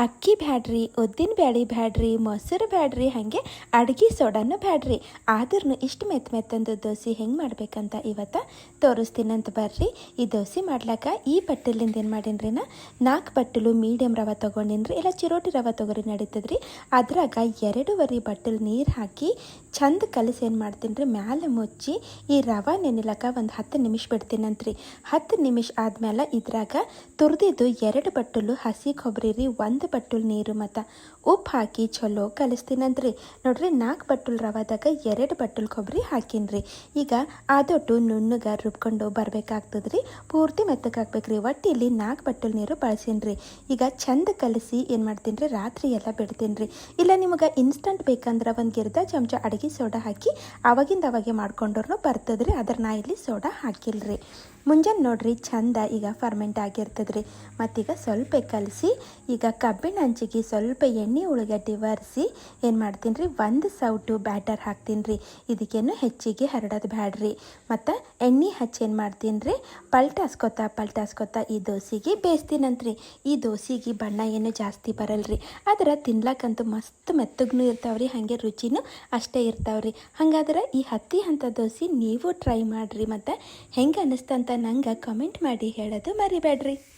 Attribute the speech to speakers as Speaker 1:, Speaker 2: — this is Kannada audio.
Speaker 1: ಅಕ್ಕಿ ಬ್ಯಾಡ್ರಿ, ಉದ್ದಿನ ಬ್ಯಾಳಿ ಬ್ಯಾಡ್ರಿ, ಮೊಸರು ಬ್ಯಾಡ್ರಿ, ಹಾಗೆ ಅಡ್ಗೆ ಸೋಡಾನು ಬ್ಯಾಡ್ರಿ. ಆದ್ರೂ ಇಷ್ಟು ಮೆತ್ತ ಮೆತ್ತಂದು ದೋಸೆ ಹೆಂಗೆ ಮಾಡ್ಬೇಕಂತ ಇವತ್ತು ತೋರಿಸ್ತೀನಂತ ಬರ್ರಿ. ಈ ದೋಸೆ ಮಾಡ್ಲಾಕ ಈ ಬಟ್ಟಲಿಂದ ಏನು ಮಾಡೀನಿ ನಾ? ನಾಲ್ಕು ಬಟ್ಟಲು ಮೀಡಿಯಮ್ ರವೆ ತೊಗೊಂಡಿನ್ರಿ, ಇಲ್ಲ ಚಿರೋಟಿ ರವೆ ತೊಗೊರಿ ನಡೀತದ್ರಿ. ಅದ್ರಾಗ ಎರಡೂವರೆ ಬಟ್ಟಲು ನೀರು ಹಾಕಿ ಚಂದ ಕಲಸಿ ಏನು ಮಾಡ್ತೀನಿ ರೀ ಮ್ಯಾಲೆ ಮುಚ್ಚಿ ಈ ರವೆ ನೆನಿಲಕ್ಕ ಒಂದು ಹತ್ತು ನಿಮಿಷ ಬಿಡ್ತೀನಂತ್ರಿ. ಹತ್ತು ನಿಮಿಷ ಆದ್ಮೇಲೆ ಇದ್ರಾಗ ತುರಿದಿದ್ದು ಎರಡು ಬಟ್ಟಲು ಹಸಿ ಕೊಬ್ಬರಿ ರೀ ಒಂದು ಬಟ್ಟಲು ನೀರು ಮತ್ತು ಉಪ್ಪು ಹಾಕಿ ಚಲೋ ಕಲಿಸ್ತೀನಂತ್ರಿ ನೋಡ್ರಿ ನಾಲ್ಕು ಬಟ್ಟಲು ರವಾದಾಗ ಎರಡು ಬಟ್ಟುಲ್ ಕೊಬ್ಬರಿ ಹಾಕಿನ್ರಿ. ಈಗ ಅದೊಟ್ಟು ನುಣ್ಣಗೆ ರುಬ್ಕೊಂಡು ಬರಬೇಕಾಗ್ತದ್ರಿ. ಪೂರ್ತಿ ಮೆತ್ತಗೆ ಹಾಕ್ಬೇಕ್ರಿ ಒಟ್ಟು ಇಲ್ಲಿ ನಾಲ್ಕು ಬಟ್ಟಲು ನೀರು ಬಳಸೀನಿ ಈಗ ಚಂದ ಕಲಸಿ ಏನು ಮಾಡ್ತೀನಿ ರಾತ್ರಿ ಎಲ್ಲ ಬಿಡ್ತೀನಿ ಇಲ್ಲ ನಿಮಗೆ ಇನ್ಸ್ಟಂಟ್ ಬೇಕಂದ್ರೆ ಒಂದು ಗಿರ್ದ ಚಮಚ ಅಡುಗೆ ಸೋಡಾ ಹಾಕಿ ಅವಾಗಿಂದ ಅವಾಗೆ ಮಾಡ್ಕೊಂಡ್ರು ಬರ್ತದ್ರಿ. ಅದ್ರ ನಾ ಇಲ್ಲಿ ಸೋಡಾ ಹಾಕಿಲ್ರಿ. ಮುಂಜಾನೆ ನೋಡ್ರಿ ಚಂದ ಈಗ ಫರ್ಮೆಂಟ್ ಆಗಿರ್ತದ್ರಿ. ಮತ್ತೀಗ ಸ್ವಲ್ಪ ಕಲಸಿ, ಈಗ ಕಬ್ಬಿಣ ಹಂಚಿಗೆ ಸ್ವಲ್ಪ ಎಣ್ಣೆ, ಉಳ್ಳಗಡ್ಡಿ ಒರೆಸಿ ಏನು ಮಾಡ್ತೀನಿ ರೀ ಒಂದು ಸೌಟು ಬ್ಯಾಟರ್ ಹಾಕ್ತೀನಿ ರೀ ಇದಕ್ಕೇನು ಹೆಚ್ಚಿಗೆ ಹರಡೋದು ಬ್ಯಾಡ್ರಿ. ಮತ್ತು ಎಣ್ಣೆ ಹಚ್ಚಿ ಏನು ಮಾಡ್ತೀನಿ ರೀ ಪಲ್ಟಾಸ್ಕೊತಾ ಪಲ್ಟಾಸ್ಕೊತಾ ಈ ದೋಸೆಗೆ ಬೇಯಿಸ್ತೀನಂತ್ರಿ. ಈ ದೋಸೆಗೆ ಬಣ್ಣ ಏನು ಜಾಸ್ತಿ ಬರಲ್ರಿ. ಆದ್ರೆ ತಿನ್ಲಕ್ಕಂತೂ ಮಸ್ತ್ ಮೆತ್ತಗೂ ಇರ್ತಾವ್ರಿ, ಹಾಗೆ ರುಚಿನೂ ಅಷ್ಟೇ ಇರ್ತಾವ್ರಿ. ಹಂಗಾದ್ರೆ ಈ ಹತ್ತಿ ಹಂತ ದೋಸೆ ನೀವು ಟ್ರೈ ಮಾಡಿರಿ. ಮತ್ತು ಹೆಂಗೆ ಅನ್ನಿಸ್ತಂತ ನಂಗೆ ಕಮೆಂಟ್ ಮಾಡಿ ಹೇಳೋದು ಮರಿಬೇಡ್ರಿ.